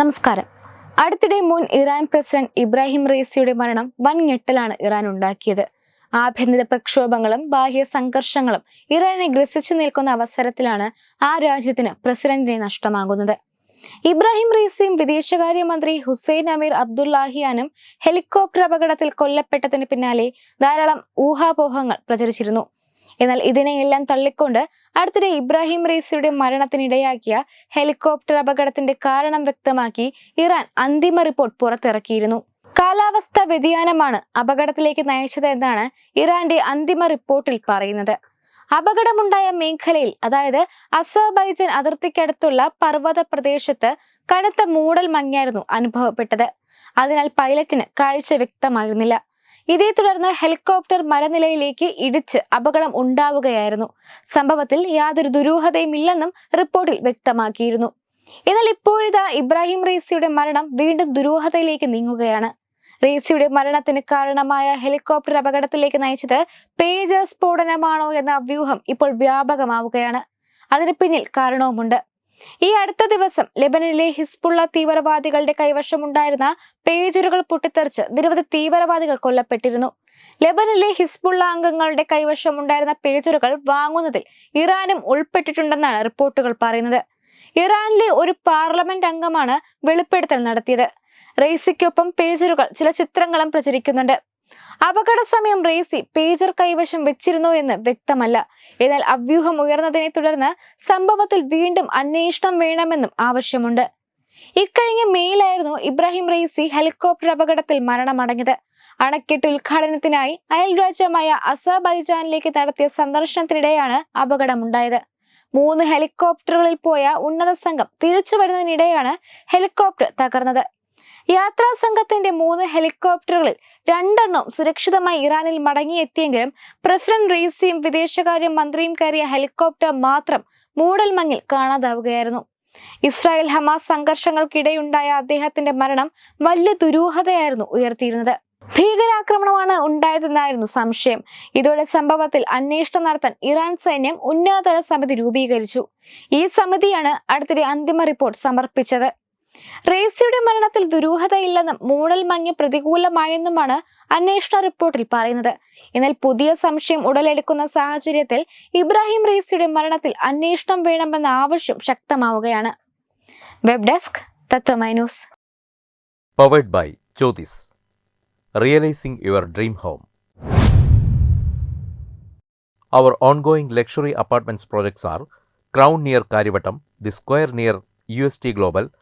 നമസ്കാരം. അടുത്തിടെ മുൻ ഇറാൻ പ്രസിഡന്റ് ഇബ്രാഹിം റേസിയുടെ മരണം വൻ ഞെട്ടലാണ് ഇറാൻ ഉണ്ടാക്കിയത്. ആഭ്യന്തര പ്രക്ഷോഭങ്ങളും ബാഹ്യ സംഘർഷങ്ങളും ഇറാനെ ഗ്രസിച്ചു നിൽക്കുന്ന അവസരത്തിലാണ് ആ രാജ്യത്തിന് പ്രസിഡന്റിനെ നഷ്ടമാകുന്നത്. ഇബ്രാഹിം റീസിയും വിദേശകാര്യമന്ത്രി ഹുസൈൻ അമീർ അബ്ദുല്ലാഹിയാനും ഹെലികോപ്റ്റർ അപകടത്തിൽ കൊല്ലപ്പെട്ടതിന് പിന്നാലെ ധാരാളം ഊഹാപോഹങ്ങൾ പ്രചരിച്ചിരുന്നു. എന്നാൽ ഇതിനെയെല്ലാം തള്ളിക്കൊണ്ട് അടുത്തിടെ ഇബ്രാഹിം റീസിയുടെ മരണത്തിനിടയാക്കിയ ഹെലികോപ്റ്റർ അപകടത്തിന്റെ കാരണം വ്യക്തമാക്കി ഇറാൻ അന്തിമ റിപ്പോർട്ട് പുറത്തിറക്കിയിരുന്നു. കാലാവസ്ഥ വ്യതിയാനമാണ് അപകടത്തിലേക്ക് നയിച്ചത് എന്നാണ് ഇറാന്റെ അന്തിമ റിപ്പോർട്ടിൽ പറയുന്നത്. അപകടമുണ്ടായ മേഖലയിൽ അതായത് അസർബൈജൻ അതിർത്തിക്കടുത്തുള്ള പർവത പ്രദേശത്ത് കനത്ത മൂടൽ മഞ്ഞായിരുന്നു അനുഭവപ്പെട്ടത്. അതിനാൽ പൈലറ്റിന് കാഴ്ച വ്യക്തമായിരുന്നില്ല. ഇതേ തുടർന്ന് ഹെലികോപ്റ്റർ മരനിലയിലേക്ക് ഇടിച്ച് അപകടം ഉണ്ടാവുകയായിരുന്നു. സംഭവത്തിൽ യാതൊരു ദുരൂഹതയും ഇല്ലെന്നും റിപ്പോർട്ടിൽ വ്യക്തമാക്കിയിരുന്നു. എന്നാൽ ഇപ്പോഴിതാ ഇബ്രാഹിം റേസിയുടെ മരണം വീണ്ടും ദുരൂഹതയിലേക്ക് നീങ്ങുകയാണ്. റേസിയുടെ മരണത്തിന് കാരണമായ ഹെലികോപ്റ്റർ അപകടത്തിലേക്ക് നയിച്ചത് പേജ സ്ഫോടനമാണോ എന്ന വ്യൂഹം ഇപ്പോൾ വ്യാപകമാവുകയാണ്. അതിന് പിന്നിൽ കാരണവുമുണ്ട്. ഈ അടുത്ത ദിവസം ലെബനനിലെ ഹിസ്ബുള്ള തീവ്രവാദികളുടെ കൈവശമുണ്ടായിരുന്ന പേജറുകൾ പൊട്ടിത്തെറിച്ച് നിരവധി തീവ്രവാദികൾ കൊല്ലപ്പെട്ടിരുന്നു. ലെബനനിലെ ഹിസ്ബുള്ള അംഗങ്ങളുടെ കൈവശമുണ്ടായിരുന്ന പേജറുകൾ വാങ്ങുന്നതിൽ ഇറാനും ഉൾപ്പെട്ടിട്ടുണ്ടെന്നാണ് റിപ്പോർട്ടുകൾ പറയുന്നത്. ഇറാനിലെ ഒരു പാർലമെന്റ് അംഗമാണ് വെളിപ്പെടുത്തൽ നടത്തിയത്. റേസിക്കൊപ്പം പേജറുകൾ ചില ചിത്രങ്ങളും പ്രചരിക്കുന്നുണ്ട്. അപകട സമയം റേസി പേജർ കൈവശം വെച്ചിരുന്നോ എന്ന് വ്യക്തമല്ല. എന്നാൽ അഭ്യൂഹം ഉയർന്നതിനെ തുടർന്ന് സംഭവത്തിൽ വീണ്ടും അന്വേഷണം വേണമെന്നും ആവശ്യമുണ്ട്. ഇക്കഴിഞ്ഞ മെയിലായിരുന്നു ഇബ്രാഹിം റേസി ഹെലികോപ്റ്റർ അപകടത്തിൽ മരണമടഞ്ഞത്. അണക്കെട്ട് ഉദ്ഘാടനത്തിനായി അയൽരാജ്യമായ അസർബൈജാനിലേക്ക് നടത്തിയ സന്ദർശനത്തിനിടെയാണ് അപകടമുണ്ടായത്. മൂന്ന് ഹെലികോപ്റ്ററുകളിൽ പോയ ഉന്നത സംഘം തിരിച്ചു വരുന്നതിനിടെയാണ് ഹെലികോപ്റ്റർ തകർന്നത്. യാത്രാ സംഘത്തിന്റെ മൂന്ന് ഹെലികോപ്റ്ററുകളിൽ രണ്ടെണ്ണം സുരക്ഷിതമായി ഇറാനിൽ മടങ്ങിയെത്തിയെങ്കിലും പ്രസിഡന്റ് റീസിയും വിദേശകാര്യ മന്ത്രിയും കയറിയ ഹെലികോപ്റ്റർ മാത്രം മൂടൽമങ്ങിൽ കാണാതാവുകയായിരുന്നു. ഇസ്രായേൽ ഹമാസ് സംഘർഷങ്ങൾക്കിടെയുണ്ടായ അദ്ദേഹത്തിന്റെ മരണം വലിയ ദുരൂഹതയായിരുന്നു ഉയർത്തിയിരുന്നത്. ഭീകരാക്രമണമാണ് ഉണ്ടായതെന്നായിരുന്നു സംശയം. ഇതോടെ സംഭവത്തിൽ അന്വേഷണം നടത്താൻ ഇറാൻ സൈന്യം ഉന്നതതല സമിതി രൂപീകരിച്ചു. ഈ സമിതിയാണ് അടുത്തിടെ അന്തിമ റിപ്പോർട്ട് സമർപ്പിച്ചത്. റേസിയുടെ മരണത്തിൽ ദുരൂഹതയില്ലെന്നും മൂടൽ മങ്ങി പ്രതികൂലമായെന്നുമാണ് അന്വേഷണ റിപ്പോർട്ടിൽ പറയുന്നത്. എന്നാൽ പുതിയ സംശയം ഉടലെടുക്കുന്ന സാഹചര്യത്തിൽ ഇബ്രാഹിം റേസിയുടെ മരണത്തിൽ അന്വേഷണം വേണമെന്ന ആവശ്യം ശക്തമാവുകയാണ്. Web desk Tatwamayi news. Powered by Jyothis realising your dream home our ongoing luxury apartments projects are Crown near Kariavattom the Square near U S T Crown